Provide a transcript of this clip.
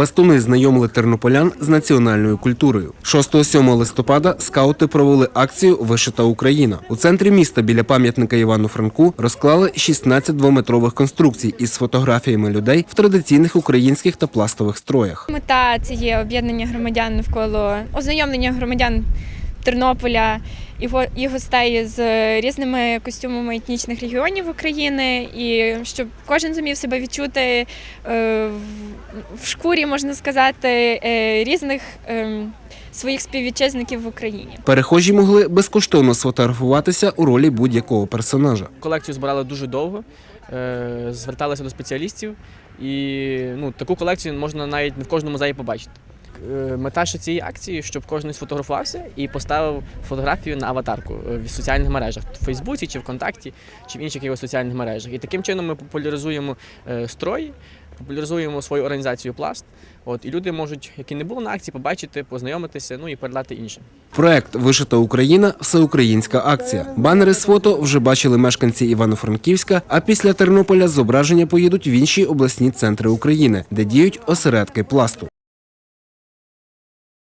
Пластуни знайомили тернополян з національною культурою. 6-7 листопада скаути провели акцію Вишита Україна. У центрі міста біля пам'ятника Івану Франку розклали 16 двометрових конструкцій із фотографіями людей в традиційних українських та пластових строях. Мета це є об'єднання громадян навколо ознайомлення громадян Тернополя і го- і гостей з різними костюмами етнічних регіонів України, і щоб кожен зумів себе відчути е, в- в шкурі, можна сказати, е, різних ем, своїх співвітчизників в Україні. Перехожі могли безкоштовно сфотографуватися у ролі будь-якого персонажа. Колекцію збирали дуже довго, е, зверталися до спеціалістів, і ну, таку колекцію можна навіть не в кожному музеї побачити. Е, Мета ще цієї акції, щоб кожен сфотографувався і поставив фотографію на аватарку в соціальних мережах в Фейсбуці чи ВКонтакті, чи в інших його соціальних мережах. І таким чином ми популяризуємо строї, популяризуємо свою організацію пласт. От, і люди можуть, які не були на акції, побачити, познайомитися, ну і передати іншим. Проект Вишита Україна всеукраїнська акція. Банери з фото вже бачили мешканці Івано-Франківська. А після Тернополя зображення поїдуть в інші обласні центри України, де діють осередки пласту.